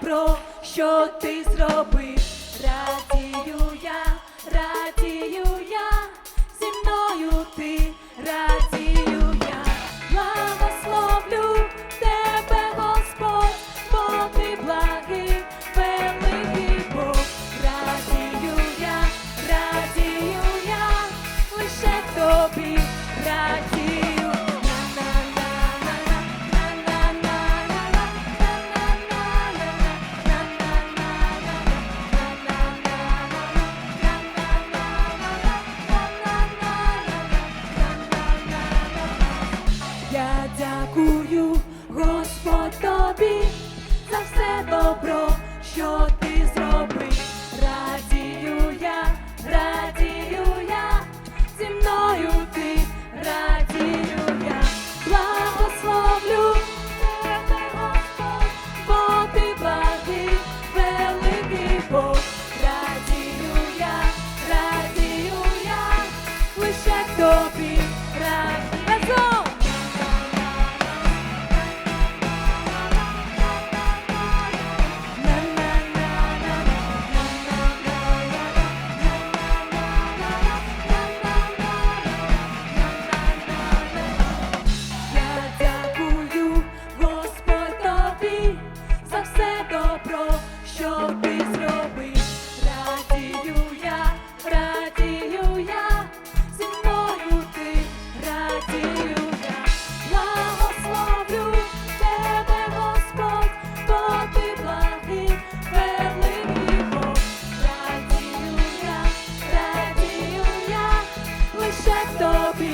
Про що ти зробив, радію. Про що check the beat.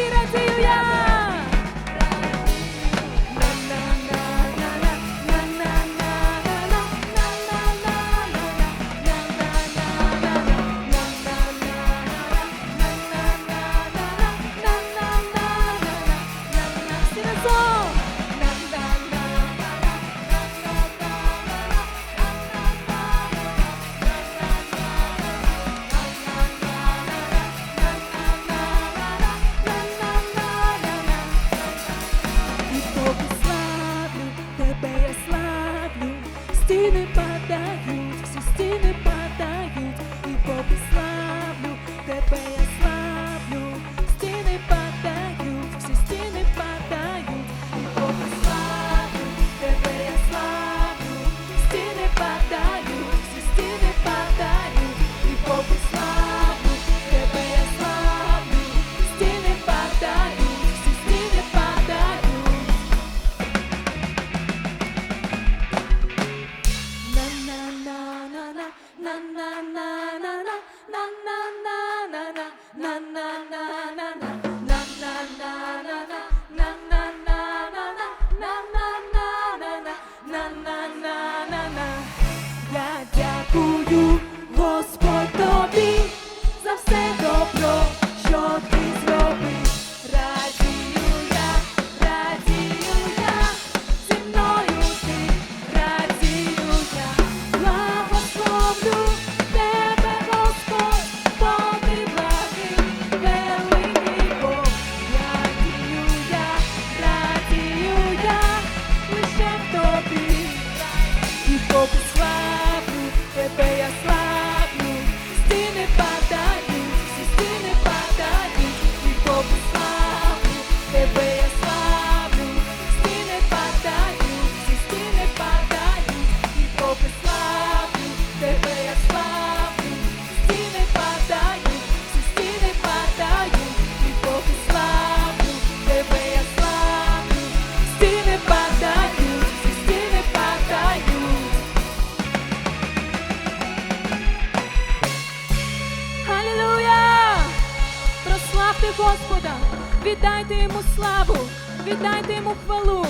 Спасибо, Тилья! way віддайте йому славу, віддайте йому хвалу.